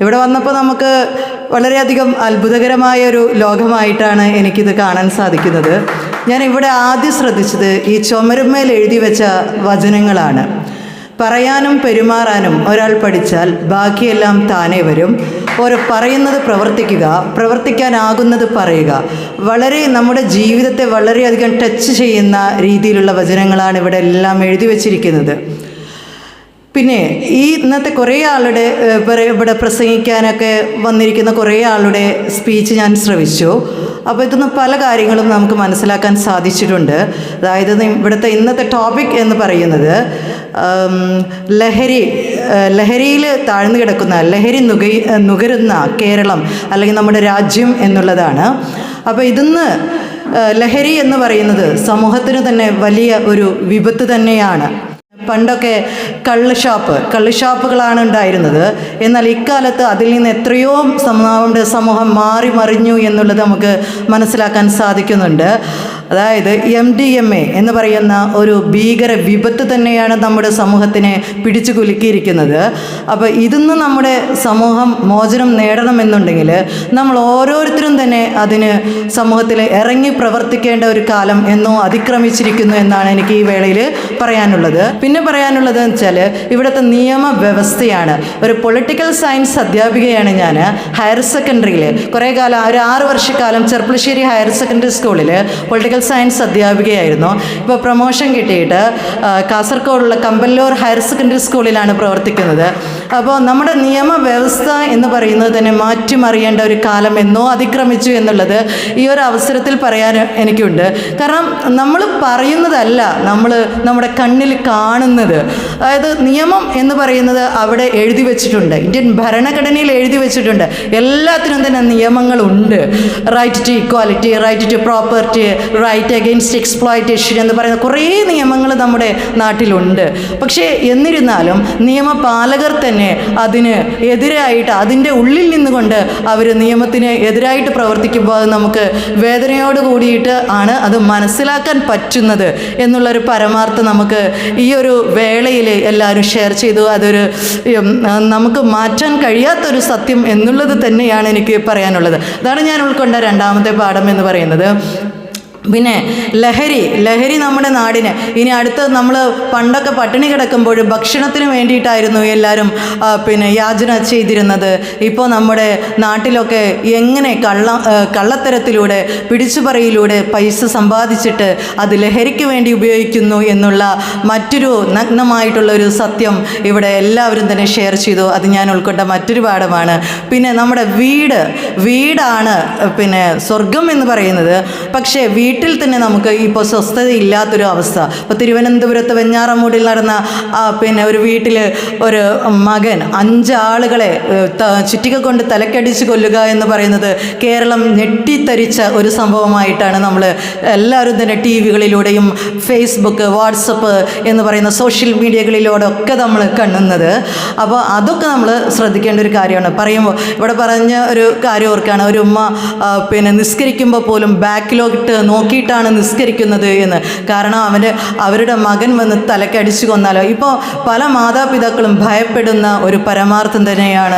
ഇവിടെ വന്നപ്പോൾ നമുക്ക് വളരെയധികം അത്ഭുതകരമായ ഒരു ലോകമായിട്ടാണ് എനിക്കിത് കാണാൻ സാധിക്കുന്നത്. ഞാൻ ഇവിടെ ആദ്യം ശ്രദ്ധിച്ചത് ഈ ചുമരുമേൽ എഴുതി വെച്ച വചനങ്ങളാണ്. പറയാനും പെരുമാറാനും ഒരാൾ പഠിച്ചാൽ ബാക്കിയെല്ലാം താനേ വരും. ഓരോ പറയുന്നത് പ്രവർത്തിക്കുക പ്രവർത്തിക്കാനാകുന്നത് പറയുക. വളരെ നമ്മുടെ ജീവിതത്തെ വളരെയധികം ടച്ച് ചെയ്യുന്ന രീതിയിലുള്ള വചനങ്ങളാണ് ഇവിടെ എല്ലാം എഴുതി വച്ചിരിക്കുന്നത്. പിന്നെ ഈ ഇന്നത്തെ കുറേ ആളുടെ ഇവിടെ പ്രസംഗിക്കാനൊക്കെ വന്നിരിക്കുന്ന കുറേ ആളുടെ സ്പീച്ച് ഞാൻ ശ്രവിച്ചു. അപ്പോൾ ഇതൊന്ന് പല കാര്യങ്ങളും നമുക്ക് മനസ്സിലാക്കാൻ സാധിച്ചിട്ടുണ്ട്. അതായത് ഇവിടുത്തെ ഇന്നത്തെ ടോപ്പിക് എന്ന് പറയുന്നത് ലഹരി ലഹരിയിൽ താഴ്ന്നു കിടക്കുന്ന ലഹരി നുക നുകരുന്ന കേരളം അല്ലെങ്കിൽ നമ്മുടെ രാജ്യം എന്നുള്ളതാണ്. അപ്പോൾ ഇതിന്ന് ലഹരി എന്ന് പറയുന്നത് സമൂഹത്തിന് തന്നെ വലിയ ഒരു വിപത്ത് തന്നെയാണ്. പണ്ടൊക്കെ കള്ള് ഷാപ്പ് കള്ള് ഷാപ്പുകളാണ് ഉണ്ടായിരുന്നത്. എന്നാൽ ഇക്കാലത്ത് അതിൽ നിന്ന് എത്രയോ നമ്മുടെ സമൂഹം മാറി മറിഞ്ഞു എന്നുള്ളത് നമുക്ക് മനസ്സിലാക്കാൻ സാധിക്കുന്നുണ്ട്. അതായത് എം ഡി എം എ എന്ന് പറയുന്ന ഒരു ഭീകര വിപത്ത് തന്നെയാണ് നമ്മുടെ സമൂഹത്തിനെ പിടിച്ചു കുലുക്കിയിരിക്കുന്നത്. അപ്പോൾ ഇതിന്ന് നമ്മുടെ സമൂഹം മോചനം നേടണമെന്നുണ്ടെങ്കിൽ നമ്മൾ ഓരോരുത്തരും തന്നെ അതിന് സമൂഹത്തിൽ ഇറങ്ങി പ്രവർത്തിക്കേണ്ട ഒരു കാലം എന്നോ അതിക്രമിച്ചിരിക്കുന്നു എന്നാണ് എനിക്ക് ഈ വേളയിൽ പറയാനുള്ളത്. പിന്നെ പറയാനുള്ളത് വെച്ചാൽ ഇവിടുത്തെ നിയമ വ്യവസ്ഥയാണ് ഒരു പൊളിറ്റിക്കൽ സയൻസ് അധ്യാപികയാണ് ഞാൻ ഹയർ സെക്കൻഡറിയിൽ കുറേ കാലം ഒരു ആറ് വർഷക്കാലം ചെർപ്പുളശ്ശേരി ഹയർ സെക്കൻഡറി സ്കൂളിൽ പൊളിറ്റിക്കൽ സയൻസ് അധ്യാപികയായിരുന്നു. ഇപ്പോൾ പ്രൊമോഷൻ കിട്ടിയിട്ട് കാസർഗോഡുള്ള കമ്പല്ലൂർ ഹയർ സെക്കൻഡറി സ്കൂളിലാണ് പ്രവർത്തിക്കുന്നത്. അപ്പോൾ നമ്മുടെ നിയമവ്യവസ്ഥ എന്ന് പറയുന്നത് തന്നെ മാറ്റിമറിയേണ്ട ഒരു കാലം എന്നോ അതിക്രമിച്ചു എന്നുള്ളത് ഈ ഒരു അവസരത്തിൽ പറയാൻ എനിക്കുണ്ട്. കാരണം നമ്മൾ പറയുന്നതല്ല നമ്മൾ നമ്മുടെ കണ്ണിൽ കാണുന്നത്. അതായത് നിയമം എന്ന് പറയുന്നത് അവിടെ എഴുതി വെച്ചിട്ടുണ്ട്. ഇന്ത്യൻ ഭരണഘടനയിൽ എഴുതി വെച്ചിട്ടുണ്ട്. എല്ലാത്തിനും തന്നെ നിയമങ്ങളുണ്ട്. Right to equality right to property right against exploitation എന്ന് പറയുന്ന കുറേ നിയമങ്ങൾ നമ്മുടെ നാട്ടിലുണ്ട്. പക്ഷേ എന്നിരുന്നാലും നിയമപാലകർ തന്നെ അതിന് എതിരായിട്ട് അതിന്റെ ഉള്ളിൽ നിന്നുകൊണ്ട് അവർ നിയമത്തിന് എതിരായിട്ട് പ്രവർത്തിക്കുമ്പോൾ അത് നമുക്ക് വേദനയോട് കൂടിയിട്ട് ആണ് അത് മനസ്സിലാക്കാൻ പറ്റുന്നത് എന്നുള്ളൊരു പരമാർത്ഥം നമുക്ക് ഈ ഒരു വേളയിൽ എല്ലാവരും ഷെയർ ചെയ്തു. അതൊരു നമുക്ക് മാറ്റാൻ കഴിയാത്തൊരു സത്യം എന്നുള്ളത് തന്നെയാണ് എനിക്ക് പറയാനുള്ളത്. അതാണ് ഞാൻ ഉൾക്കൊണ്ട രണ്ടാമത്തെ പാഠം എന്ന് പറയുന്നത്. പിന്നെ ലഹരി ലഹരി നമ്മുടെ നാടിന്. ഇനി അടുത്ത് നമ്മൾ പണ്ടൊക്കെ പട്ടിണി കിടക്കുമ്പോൾ ഭക്ഷണത്തിന് വേണ്ടിയിട്ടായിരുന്നു എല്ലാവരും പിന്നെ യാചന ചെയ്തിരുന്നത്. ഇപ്പോൾ നമ്മുടെ നാട്ടിലൊക്കെ എങ്ങനെ കള്ള കള്ളത്തരത്തിലൂടെ പിടിച്ചുപറിയിലൂടെ പൈസ സമ്പാദിച്ചിട്ട് അത് ലഹരിക്ക് വേണ്ടി ഉപയോഗിക്കുന്നു എന്നുള്ള മറ്റൊരു നഗ്നമായിട്ടുള്ള ഒരു സത്യം ഇവിടെ എല്ലാവരും തന്നെ ഷെയർ ചെയ്തു. അത് ഞാൻ ഉൾക്കൊണ്ട മറ്റൊരു പാഠമാണ്. പിന്നെ നമ്മുടെ വീട് വീടാണ് പിന്നെ സ്വർഗം എന്ന് പറയുന്നത്. പക്ഷേ വീട്ടിൽ തന്നെ നമുക്ക് ഇപ്പോൾ സ്വസ്ഥത ഇല്ലാത്തൊരു അവസ്ഥ. ഇപ്പോൾ തിരുവനന്തപുരത്ത് വെഞ്ഞാറമൂടിൽ നടന്ന പിന്നെ ഒരു വീട്ടിൽ ഒരു മകൻ അഞ്ചാളുകളെ ചുറ്റിക കൊണ്ട് തലക്കടിച്ച് കൊല്ലുക എന്ന് പറയുന്നത് കേരളം ഞെട്ടിത്തരിച്ച ഒരു സംഭവമായിട്ടാണ് നമ്മൾ എല്ലാവരും തന്നെ ടി വികളിലൂടെയും ഫേസ്ബുക്ക് വാട്സപ്പ് എന്ന് പറയുന്ന സോഷ്യൽ മീഡിയകളിലൂടെ ഒക്കെ നമ്മൾ കാണുന്നത് അപ്പോൾ അതൊക്കെ നമ്മൾ ശ്രദ്ധിക്കേണ്ട ഒരു കാര്യമാണ്. പറയുമ്പോൾ ഇവിടെ പറഞ്ഞ ഒരു കാര്യം ഓർക്കാണ്. ഒരു ഉമ്മ പിന്നെ നിസ്കരിക്കുമ്പോൾ പോലും ബാക്കിലോട്ട് നോക്കിയിട്ടാണ് നിസ്കരിക്കുന്നത് എന്ന്. കാരണം അവന്റെ അവരുടെ മകൻ വന്ന് തലക്കടിച്ചു കൊന്നാലോ. ഇപ്പോൾ പല മാതാപിതാക്കളും ഭയപ്പെടുന്ന ഒരു പരമാർത്ഥം തന്നെയാണ്